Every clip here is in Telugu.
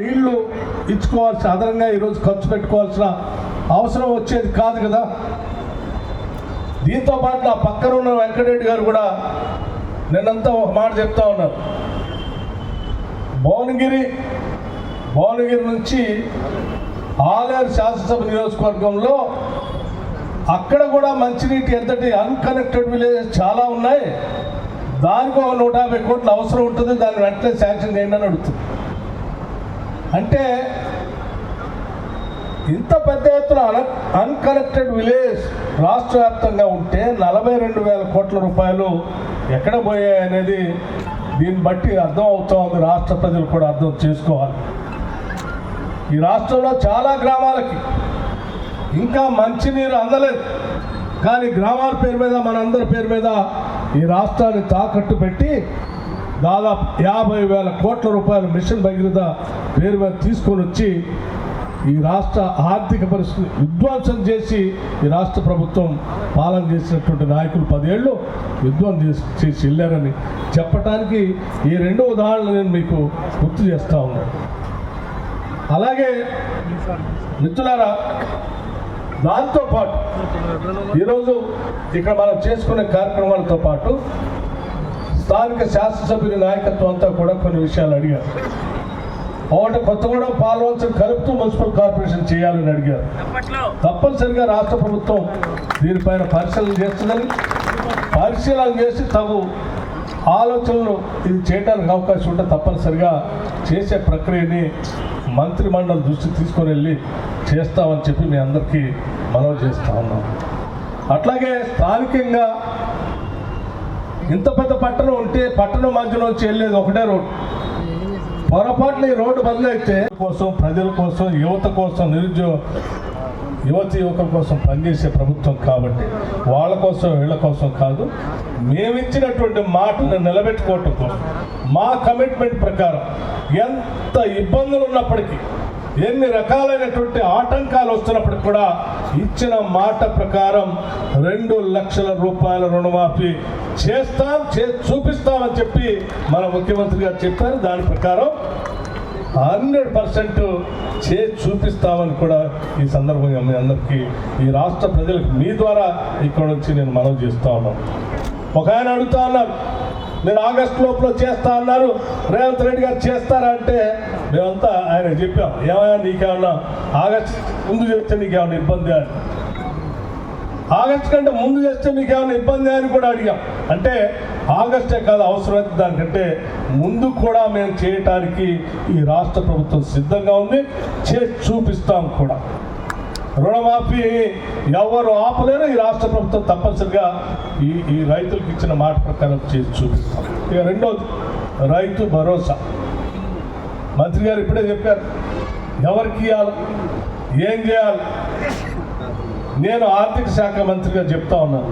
నీళ్ళు ఇచ్చుకోవాల్సిన అదనంగా ఈరోజు ఖర్చు పెట్టుకోవాల్సిన అవసరం వచ్చేది కాదు కదా. దీంతో పాటు నా పక్కన ఉన్న వెంకటరెడ్డి గారు కూడా నిన్నంతా ఒక మాట చెప్తా ఉన్నారు భువనగిరి భువనగిరి నుంచి ఆలేరు శాసనసభ నియోజకవర్గంలో అక్కడ కూడా మంచినీటి ఎంతటి అన్కనెక్టెడ్ విలేజెస్ చాలా ఉన్నాయి. దానికి ఒక నూట యాభై కోట్లు అవసరం ఉంటుంది దాన్ని వెంటనే శాంక్షన్ చేయండి అని అడుగుతుంది అంటే ఇంత పెద్ద ఎత్తున అన్కనెక్టెడ్ విలేజ్ రాష్ట్ర వ్యాప్తంగా ఉంటే నలభై రెండు వేల కోట్ల రూపాయలు ఎక్కడ పోయాయి అనేది దీన్ని బట్టి అర్థం అవుతా ఉంది రాష్ట్ర ప్రజలు కూడా అర్థం చేసుకోవాలి. ఈ రాష్ట్రంలో చాలా గ్రామాలకి ఇంకా మంచినీరు అందలేదు. కానీ గ్రామాల పేరు మీద మనందరి పేరు మీద ఈ రాష్ట్రాన్ని తాకట్టు పెట్టి దాదాపు యాభై వేల కోట్ల రూపాయల మిషన్ భగీరథ పేరు మీద తీసుకొని వచ్చి ఈ రాష్ట్ర ఆర్థిక పరిస్థితి విధ్వంసం చేసి ఈ రాష్ట్ర ప్రభుత్వం పాలన చేసినటువంటి నాయకులు పదేళ్ళు విధ్వంసం చేసి చేసి వెళ్ళారని చెప్పటానికి ఈ రెండు ఉదాహరణలు నేను మీకు గుర్తు చేస్తా ఉన్నాను అలాగే మిత్రులారా దాంతోపాటు ఈరోజు ఇక్కడ మనం చేసుకునే కార్యక్రమాలతో పాటు స్థానిక శాసనసభ్యుల నాయకత్వం అంతా కూడా కొన్ని విషయాలు అడిగారు. ఒకటి కొత్తగూడెం పాల్వంచం కలుపుతూ మున్సిపల్ కార్పొరేషన్ చేయాలని అడిగారు. తప్పనిసరిగా రాష్ట్ర ప్రభుత్వం దీనిపైన పరిశీలన చేస్తుందని పరిశీలన చేసి తగు ఆలోచనలు ఇది చేయడానికి అవకాశం ఉంటే తప్పనిసరిగా చేసే ప్రక్రియని మంత్రి మండలి దృష్టి తీసుకొని వెళ్ళి చేస్తామని చెప్పి మీ అందరికీ మనవి చేస్తా ఉన్నాం. అట్లాగే స్థానికంగా ఇంత పెద్ద పట్టణం ఉంటే పట్టణం మధ్యలోంచి వెళ్ళేది ఒకటే రోడ్డు. పొరపాటున ఈ రోడ్డు బంద్ అయితే కోసం ప్రజల కోసం యువత కోసం నిరుద్యోగ యువతి యువకుల కోసం పనిచేసే ప్రభుత్వం కాబట్టి వాళ్ళ కోసం వీళ్ళ కోసం కాదు మేమిచ్చినటువంటి మాటను నిలబెట్టుకోవటం కోసం మా కమిట్మెంట్ ప్రకారం ఎంత ఇబ్బందులు ఉన్నప్పటికీ ఎన్ని రకాలైనటువంటి ఆటంకాలు వస్తున్నప్పటికి కూడా ఇచ్చిన మాట ప్రకారం రెండు లక్షల రూపాయల రుణమాఫీ చేస్తాం చే చూపిస్తామని చెప్పి మన ముఖ్యమంత్రి గారు చెప్పారు. దాని ప్రకారం హండ్రెడ్ పర్సెంట్ చే చూపిస్తామని కూడా ఈ సందర్భంగా మీ అందరికీ ఈ రాష్ట్ర ప్రజలకు మీ ద్వారా ఇక్కడ నుంచి నేను మనవి చేస్తా ఉన్నాను. ఒక ఆయన అడుగుతా ఉన్నారు నేను ఆగస్టు లోపల చేస్తా అన్నారు. రేవంత్ రెడ్డి గారు చేస్తారంటే మేమంతా ఆయన చెప్పాం. ఏమైనా నీకేమన్నా ఆగస్ట్ ముందు చేస్తే నీకేమన్నా ఇబ్బంది అని. ఆగస్ట్ కంటే ముందు చేస్తే మీకు ఏమైనా ఇబ్బంది అని కూడా అడిగాం. అంటే ఆగస్టే కాదు అవసరమైతే దానికంటే ముందు కూడా మేము చేయటానికి ఈ రాష్ట్ర ప్రభుత్వం సిద్ధంగా ఉంది. చేసి చూపిస్తాం కూడా. రుణమాఫీ ఎవరు ఆపలేరు ఈ రాష్ట్ర ప్రభుత్వం తప్పనిసరిగా ఈ ఈ రైతులకు ఇచ్చిన మాట ప్రకారం చేసి చూపిస్తాం. ఇక రెండోది రైతు భరోసా. మంత్రి గారు ఇప్పుడే చెప్పారు ఎవరికి ఇవ్వాలి ఏం చేయాలి? నేను ఆర్థిక శాఖ మంత్రిగా చెప్తా ఉన్నాను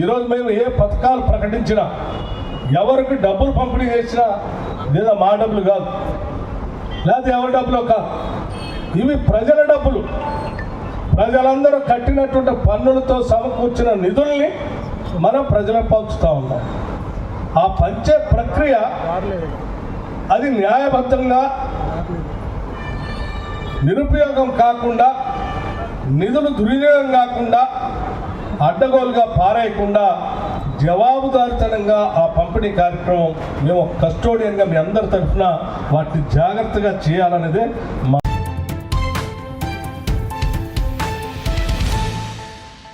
ఈరోజు మేము ఏ పథకాలు ప్రకటించినా ఎవరికి డబ్బులు పంపిణీ చేసినా లేదా మా డబ్బులు కాదు. లేదా ఎవరి డబ్బులు కాదు. ఇవి ప్రజల డబ్బులు. ప్రజలందరూ కట్టినటువంటి పన్నులతో సమకూర్చిన నిధుల్ని మనం ప్రజలకు పంచుతూ ఉన్నాం. ఆ పంచే ప్రక్రియ అది న్యాయబద్ధంగా నిరుపయోగం కాకుండా నిధులు దుర్వినియోగం కాకుండా అడ్డగోలుగా పారేయకుండా జవాబుదారితనంగా ఆ పంపిణీ కార్యక్రమం మేము కస్టోడియన్గా మీ అందరి తరఫున వాటిని జాగ్రత్తగా చేయాలనేదే మా